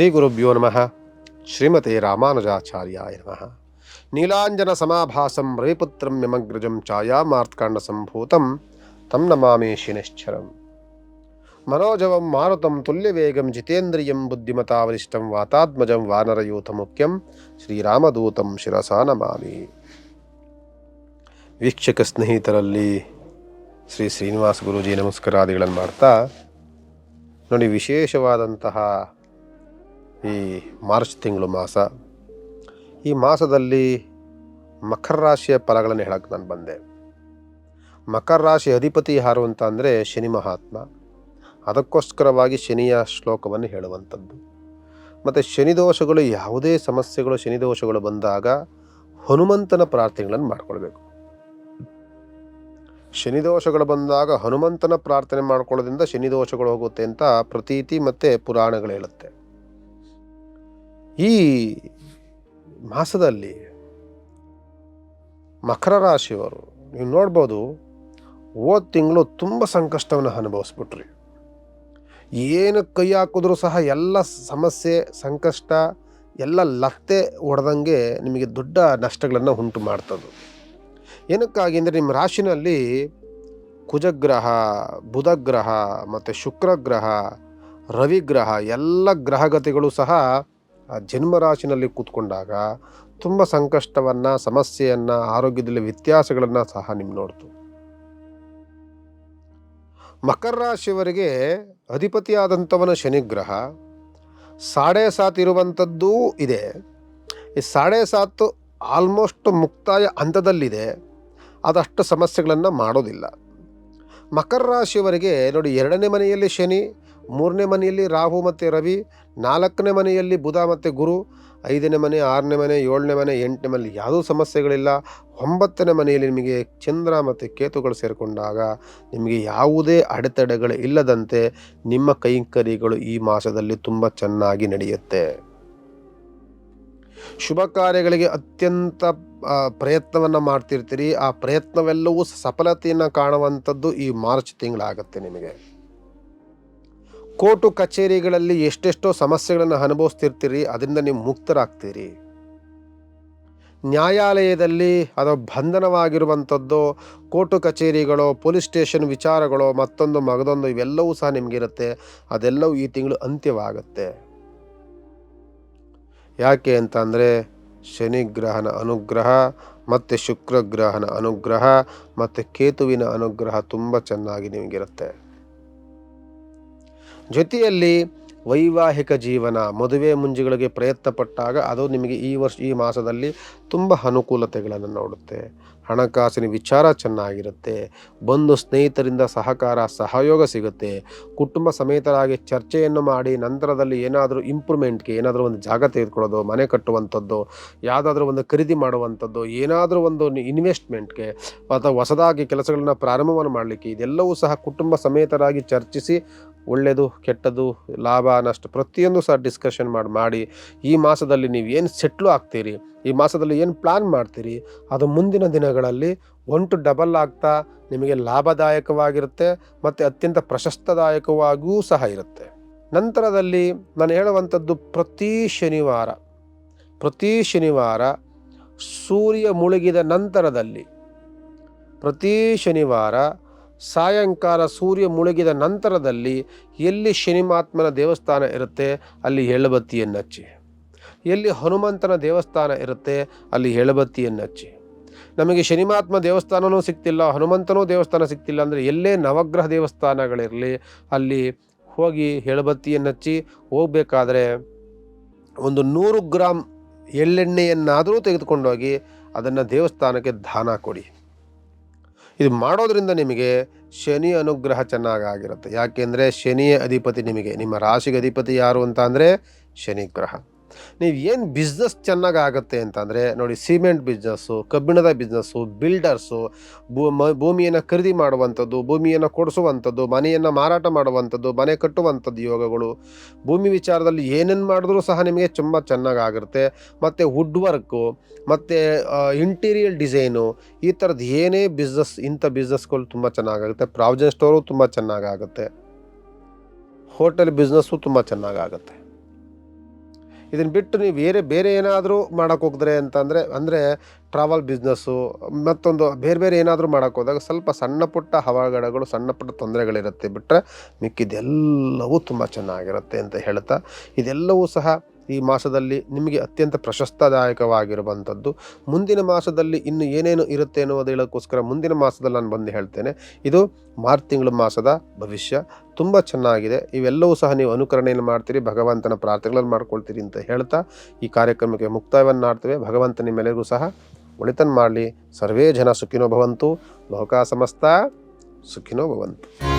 ಶ್ರೀ ಗುರುಭ್ಯೋ ನಮಃ ಶ್ರೀಮತೆ ರಾಮಾನುಜಾಚಾರ್ಯಾಯ ನಮಃ ನೀಲಾಂಜನ ಸಮಾಭಾಸಂ ರವಿಪುತ್ರಂ ಯಮಗ್ರಜಂ ಛಾಯಾಮಾರ್ತ್ಕಾಂಡ ಸಂಭೂತಂ ತಂ ನಮಾಮಿ ಶಿನಿಶ್ಚರಂ ಮನೋಜವಂ ಮಾರುತಂ ತುಲ್ಯವೇಗಂ ಜಿತೇಂದ್ರಿಯಂ ಬುದ್ಧಿಮತಾವರಿಷ್ಠಂ ವಾತಾತ್ಮಜಂ ವಾನರಯೂಥ ಮುಖ್ಯಂ ಶ್ರೀರಾಮದೂತಂ ಶಿರಸಾ ನಮಾಮಿ ವೀಕ್ಷಕ ಸ್ನೇಹಿತರಲ್ಲಿ ಶ್ರೀ ಶ್ರೀನಿವಾಸ ಗುರೂಜಿ ನಮಸ್ಕಾರಾದಿಗಳನ್ನು ಮಾಡ್ತಾ, ನೋಡಿ ವಿಶೇಷವಾದಂತಹ ಈ ಮಾರ್ಚ್ ತಿಂಗಳು ಮಾಸ. ಈ ಮಾಸದಲ್ಲಿ ಮಕರ ರಾಶಿಯ ಫಲಗಳನ್ನು ಹೇಳಕ್ಕೆ ನಾನು ಬಂದೆ. ಮಕರ ರಾಶಿ ಅಧಿಪತಿ ಯಾರು ಅಂತ ಅಂದರೆ ಶನಿ ಮಹಾತ್ಮ. ಅದಕ್ಕೋಸ್ಕರವಾಗಿ ಶನಿಯ ಶ್ಲೋಕವನ್ನು ಹೇಳುವಂಥದ್ದು. ಮತ್ತು ಶನಿ ದೋಷಗಳು ಯಾವುದೇ ಸಮಸ್ಯೆಗಳು ಶನಿದೋಷಗಳು ಬಂದಾಗ ಹನುಮಂತನ ಪ್ರಾರ್ಥನೆಗಳನ್ನು ಮಾಡಿಕೊಳ್ಬೇಕು. ಶನಿ ದೋಷಗಳು ಬಂದಾಗ ಹನುಮಂತನ ಪ್ರಾರ್ಥನೆ ಮಾಡ್ಕೊಳ್ಳೋದ್ರಿಂದ ಶನಿ ದೋಷಗಳು ಹೋಗುತ್ತೆ ಅಂತ ಪ್ರತೀತಿ ಮತ್ತು ಪುರಾಣಗಳು ಹೇಳುತ್ತೆ. ಈ ಮಾಸದಲ್ಲಿ ಮಕರ ರಾಶಿಯವರು, ನೀವು ನೋಡ್ಬೋದು, ಹೋದ ತಿಂಗಳು ತುಂಬ ಸಂಕಷ್ಟವನ್ನು ಅನುಭವಿಸ್ಬಿಟ್ರಿ. ಏನು ಕೈ ಹಾಕಿದ್ರೂ ಸಹ ಎಲ್ಲ ಸಮಸ್ಯೆ, ಸಂಕಷ್ಟ, ಎಲ್ಲ ಲತ್ತೆ ಹೊಡೆದಂಗೆ ನಿಮಗೆ ದೊಡ್ಡ ನಷ್ಟಗಳನ್ನು ಉಂಟು ಮಾಡ್ತದ್ದು ಏನಕ್ಕಾಗಿ ಅಂದರೆ ನಿಮ್ಮ ರಾಶಿನಲ್ಲಿ ಕುಜಗ್ರಹ, ಬುಧಗ್ರಹ ಮತ್ತು ಶುಕ್ರಗ್ರಹ, ರವಿಗ್ರಹ ಎಲ್ಲ ಗ್ರಹಗತಿಗಳು ಸಹ ಆ ಜನ್ಮ ರಾಶಿನಲ್ಲಿ ಕೂತ್ಕೊಂಡಾಗ ತುಂಬ ಸಂಕಷ್ಟವನ್ನು, ಸಮಸ್ಯೆಯನ್ನು, ಆರೋಗ್ಯದಲ್ಲಿ ವ್ಯತ್ಯಾಸಗಳನ್ನು ಸಹ ನಿಮ್ಗೆ ನೋಡ್ತು. ಮಕರ ರಾಶಿಯವರಿಗೆ ಅಧಿಪತಿಯಾದಂಥವನ ಶನಿಗ್ರಹ ಸಾಡೆ ಸಾತ್ ಇರುವಂಥದ್ದೂ ಇದೆ. ಈ ಸಾಡೆ ಸಾತು ಆಲ್ಮೋಸ್ಟ್ ಮುಕ್ತಾಯ ಹಂತದಲ್ಲಿದೆ. ಅದಷ್ಟು ಸಮಸ್ಯೆಗಳನ್ನು ಮಾಡೋದಿಲ್ಲ. ಮಕರ ರಾಶಿಯವರಿಗೆ ನೋಡಿ ಎರಡನೇ ಮನೆಯಲ್ಲಿ ಶನಿ ಮೂರನೇ ಮನೆಯಲ್ಲಿ ರಾಹು ಮತ್ತು ರವಿ, ನಾಲ್ಕನೇ ಮನೆಯಲ್ಲಿ ಬುಧ ಮತ್ತು ಗುರು, ಐದನೇ ಮನೆ, ಆರನೇ ಮನೆ, ಏಳನೇ ಮನೆ, ಎಂಟನೇ ಮನೆ, ಯಾವುದೂ ಸಮಸ್ಯೆಗಳಿಲ್ಲ. ಒಂಬತ್ತನೇ ಮನೆಯಲ್ಲಿ ನಿಮಗೆ ಚಂದ್ರ ಮತ್ತು ಕೇತುಗಳು ಸೇರಿಕೊಂಡಾಗ ನಿಮಗೆ ಯಾವುದೇ ಅಡೆತಡೆಗಳು ಇಲ್ಲದಂತೆ ನಿಮ್ಮ ಕೈಂಕರಿಗಳು ಈ ಮಾಸದಲ್ಲಿ ತುಂಬ ಚೆನ್ನಾಗಿ ನಡೆಯುತ್ತೆ. ಶುಭ ಕಾರ್ಯಗಳಿಗೆ ಅತ್ಯಂತ ಪ್ರಯತ್ನವನ್ನು ಮಾಡ್ತಿರ್ತೀರಿ. ಆ ಪ್ರಯತ್ನವೆಲ್ಲವೂ ಸಫಲತೆಯನ್ನು ಕಾಣುವಂಥದ್ದು ಈ ಮಾರ್ಚ್ ತಿಂಗಳಾಗತ್ತೆ ನಿಮಗೆ. ಕೋರ್ಟು ಕಚೇರಿಗಳಲ್ಲಿ ಎಷ್ಟೆಷ್ಟೋ ಸಮಸ್ಯೆಗಳನ್ನು ಅನುಭವಿಸ್ತಿರ್ತೀರಿ, ಅದರಿಂದ ನೀವು ಮುಕ್ತರಾಗ್ತೀರಿ. ನ್ಯಾಯಾಲಯದಲ್ಲಿ ಅದು ಬಂಧನವಾಗಿರುವಂಥದ್ದು ಕೋರ್ಟು ಕಚೇರಿಗಳು, ಪೊಲೀಸ್ ಸ್ಟೇಷನ್ ವಿಚಾರಗಳು, ಮತ್ತೊಂದು ಮಗದೊಂದು ಇವೆಲ್ಲವೂ ಸಹ ನಿಮಗಿರುತ್ತೆ ಅದೆಲ್ಲವೂ ಈ ತಿಂಗಳು ಅಂತ್ಯವಾಗುತ್ತೆ. ಯಾಕೆ ಅಂತ ಅಂದರೆ ಶನಿಗ್ರಹನ ಅನುಗ್ರಹ ಮತ್ತು ಶುಕ್ರಗ್ರಹನ ಅನುಗ್ರಹ ಮತ್ತು ಕೇತುವಿನ ಅನುಗ್ರಹ ತುಂಬ ಚೆನ್ನಾಗಿ ನಿಮಗಿರುತ್ತೆ ಜೊತೆಯಲ್ಲಿ ವೈವಾಹಿಕ ಜೀವನ, ಮದುವೆ ಮುಂಜಿಗಳಿಗೆ ಪ್ರಯತ್ನ ಪಟ್ಟಾಗ ಅದು ನಿಮಗೆ ಈ ವರ್ಷ, ಈ ಮಾಸದಲ್ಲಿ ತುಂಬ ಅನುಕೂಲತೆಗಳನ್ನು ನೋಡುತ್ತೆ. ಹಣಕಾಸಿನ ವಿಚಾರ ಚೆನ್ನಾಗಿರುತ್ತೆ. ಬಂದು ಸ್ನೇಹಿತರಿಂದ ಸಹಕಾರ, ಸಹಯೋಗ ಸಿಗುತ್ತೆ. ಕುಟುಂಬ ಸಮೇತರಾಗಿ ಚರ್ಚೆಯನ್ನು ಮಾಡಿ, ನಂತರದಲ್ಲಿ ಏನಾದರೂ ಇಂಪ್ರೂವ್ಮೆಂಟ್ಗೆ ಏನಾದರೂ ಒಂದು ಜಾಗ ತೆಗೆದುಕೊಳ್ಳೋದು, ಮನೆ ಕಟ್ಟುವಂಥದ್ದು, ಯಾವುದಾದ್ರೂ ಒಂದು ಖರೀದಿ ಮಾಡುವಂಥದ್ದು, ಏನಾದರೂ ಒಂದು ಇನ್ವೆಸ್ಟ್ಮೆಂಟ್ಗೆ ಅಥವಾ ಹೊಸದಾಗಿ ಕೆಲಸಗಳನ್ನ ಪ್ರಾರಂಭವನ್ನು ಮಾಡಲಿಕ್ಕೆ, ಇದೆಲ್ಲವೂ ಸಹ ಕುಟುಂಬ ಸಮೇತರಾಗಿ ಚರ್ಚಿಸಿ ಒಳ್ಳೆಯದು ಕೆಟ್ಟದ್ದು ಲಾಭ, ನಷ್ಟ ಪ್ರತಿಯೊಂದು ಸಹ ಡಿಸ್ಕಷನ್ ಮಾಡಿ ಮಾಡಿ ಈ ಮಾಸದಲ್ಲಿ ನೀವು ಏನು ಸೆಟ್ಲು ಆಗ್ತೀರಿ, ಈ ಮಾಸದಲ್ಲಿ ಏನು ಪ್ಲ್ಯಾನ್ ಮಾಡ್ತೀರಿ, ಅದು ಮುಂದಿನ ದಿನಗಳಲ್ಲಿ ಒನ್ ಟು ಡಬಲ್ ಆಗ್ತಾ ನಿಮಗೆ ಲಾಭದಾಯಕವಾಗಿರುತ್ತೆ ಮತ್ತು ಅತ್ಯಂತ ಪ್ರಶಸ್ತದಾಯಕವಾಗಿಯೂ ಸಹ ಇರುತ್ತೆ. ನಂತರದಲ್ಲಿ ನಾನು ಹೇಳುವಂಥದ್ದು ಪ್ರತಿ ಶನಿವಾರ ಪ್ರತಿ ಶನಿವಾರ ಸೂರ್ಯ ಮುಳುಗಿದ ನಂತರದಲ್ಲಿ, ಪ್ರತಿ ಶನಿವಾರ ಸಾಯಂಕಾಲ ಸೂರ್ಯ ಮುಳುಗಿದ ನಂತರದಲ್ಲಿ ಎಲ್ಲಿ ಶನಿಮಾತ್ಮನ ದೇವಸ್ಥಾನ ಇರುತ್ತೆ, ಅಲ್ಲಿ ಎಳ್ಳಬತ್ತಿಯನ್ನು ಹಚ್ಚಿ ಎಲ್ಲಿ ಹನುಮಂತನ ದೇವಸ್ಥಾನ ಇರುತ್ತೆ, ಅಲ್ಲಿ ಎಳಬತ್ತಿಯನ್ನು ಹಚ್ಚಿ ನಮಗೆ ಶನಿಮಾತ್ಮ ದೇವಸ್ಥಾನವೂ ಸಿಗ್ತಿಲ್ಲ ಹನುಮಂತನೂ ದೇವಸ್ಥಾನ ಸಿಗ್ತಿಲ್ಲ ಅಂದರೆ ಎಲ್ಲೇ ನವಗ್ರಹ ದೇವಸ್ಥಾನಗಳಿರಲಿ, ಅಲ್ಲಿ ಹೋಗಿ ಎಳಬತ್ತಿಯನ್ನು ಹಚ್ಚಿ ಹೋಗಬೇಕಾದ್ರೆ ಒಂದು ನೂರು ಗ್ರಾಮ್ ಎಳ್ಳೆಣ್ಣೆಯನ್ನಾದರೂ ತೆಗೆದುಕೊಂಡೋಗಿ ಅದನ್ನು ದೇವಸ್ಥಾನಕ್ಕೆ ದಾನ ಕೊಡಿ. ಇದು ಮಾಡೋದ್ರಿಂದ ನಿಮಗೆ ಶನಿ ಅನುಗ್ರಹ ಚೆನ್ನಾಗಿ ಆಗಿರುತ್ತೆ. ಯಾಕೆಂದರೆ ಶನಿಯ ಅಧಿಪತಿ ನಿಮಗೆ. ನಿಮ್ಮ ರಾಶಿಗೆ ಅಧಿಪತಿ ಯಾರು ಅಂತ ಅಂದರೆ ಶನಿ ಗ್ರಹ. ನೀವು ಏನು ಬಿಸ್ನೆಸ್ ಚೆನ್ನಾಗಾಗುತ್ತೆ ಅಂತಂದರೆ ನೋಡಿ ಸಿಮೆಂಟ್ ಬಿಸ್ನೆಸ್ಸು ಕಬ್ಬಿಣದ ಬಿಸ್ನೆಸ್ಸು ಬಿಲ್ಡರ್ಸು ಭೂಮಿಯನ್ನು ಖರೀದಿ ಮಾಡುವಂಥದ್ದು, ಭೂಮಿಯನ್ನು ಕೊಡಿಸುವಂಥದ್ದು, ಮನೆಯನ್ನು ಮಾರಾಟ ಮಾಡುವಂಥದ್ದು, ಮನೆ ಕಟ್ಟುವಂಥದ್ದು ಯೋಗಗಳು. ಭೂಮಿ ವಿಚಾರದಲ್ಲಿ ಏನೇನು ಮಾಡಿದ್ರೂ ಸಹ ನಿಮಗೆ ತುಂಬ ಚೆನ್ನಾಗಾಗಿರುತ್ತೆ ಮತ್ತು ವುಡ್ ವರ್ಕು ಮತ್ತು ಇಂಟೀರಿಯರ್ ಡಿಸೈನು ಈ ಥರದ್ದು ಏನೇ ಬಿಸ್ನೆಸ್ ಇಂಥ ಬಿಸ್ನೆಸ್ಗಳು ತುಂಬ ಚೆನ್ನಾಗಾಗುತ್ತೆ ಪ್ರಾವಿಜನ್ ಸ್ಟೋರು ತುಂಬ ಚೆನ್ನಾಗಾಗುತ್ತೆ ಹೋಟೆಲ್ ಬಿಸ್ನೆಸ್ಸು ತುಂಬ ಚೆನ್ನಾಗಾಗುತ್ತೆ ಇದನ್ನು ಬಿಟ್ಟು ನೀವು ಬೇರೆ ಬೇರೆ ಏನಾದರೂ ಮಾಡೋಕ್ಕೆ ಹೋಗಿದ್ರೆ ಅಂತಂದರೆ, ಅಂದರೆ ಟ್ರಾವೆಲ್ ಬಿಸ್ನೆಸ್ಸು ಮತ್ತೊಂದು ಬೇರೆ ಬೇರೆ ಏನಾದರೂ ಮಾಡೋಕ್ಕೆ ಹೋದಾಗ ಸ್ವಲ್ಪ ಸಣ್ಣ ಪುಟ್ಟ ಹವಾಗಡಗಳು, ಸಣ್ಣ ಪುಟ್ಟ ತೊಂದರೆಗಳಿರುತ್ತೆ ಬಿಟ್ಟರೆ ಮಿಕ್ಕಿದೆಲ್ಲವೂ ತುಂಬ ಚೆನ್ನಾಗಿರುತ್ತೆ ಅಂತ ಹೇಳ್ತಾ, ಇದೆಲ್ಲವೂ ಸಹ ಈ ಮಾಸದಲ್ಲಿ ನಿಮಗೆ ಅತ್ಯಂತ ಪ್ರಶಸ್ತದಾಯಕವಾಗಿರುವಂಥದ್ದು. ಮುಂದಿನ ಮಾಸದಲ್ಲಿ ಇನ್ನು ಏನೇನು ಇರುತ್ತೆ ಅನ್ನೋದು ಹೇಳೋಕ್ಕೋಸ್ಕರ ಮುಂದಿನ ಮಾಸದಲ್ಲಿ ನಾನು ಬಂದು ಹೇಳ್ತೇನೆ. ಇದು ಮಾರ್ಚ್ ತಿಂಗಳು ಮಾಸದ ಭವಿಷ್ಯ. ತುಂಬ ಚೆನ್ನಾಗಿದೆ. ಇವೆಲ್ಲವೂ ಸಹ ನೀವು ಅನುಕರಣೆಯನ್ನು ಮಾಡ್ತೀರಿ, ಭಗವಂತನ ಪ್ರಾರ್ಥನೆಗಳನ್ನು ಮಾಡ್ಕೊಳ್ತೀರಿ ಅಂತ ಹೇಳ್ತಾ ಈ ಕಾರ್ಯಕ್ರಮಕ್ಕೆ ಮುಕ್ತಾಯವನ್ನು ಮಾಡ್ತೇವೆ. ಭಗವಂತ ನಿಮ್ಮೆಲ್ಲರಿಗೂ ಸಹ ಒಳಿತನ್ನು ಮಾಡಲಿ. ಸರ್ವೇ ಜನ ಸುಖಿನೋ ಭವಂತು. ಲೋಕ ಸಮಸ್ತ ಸುಖಿನೋ ಭವಂತು.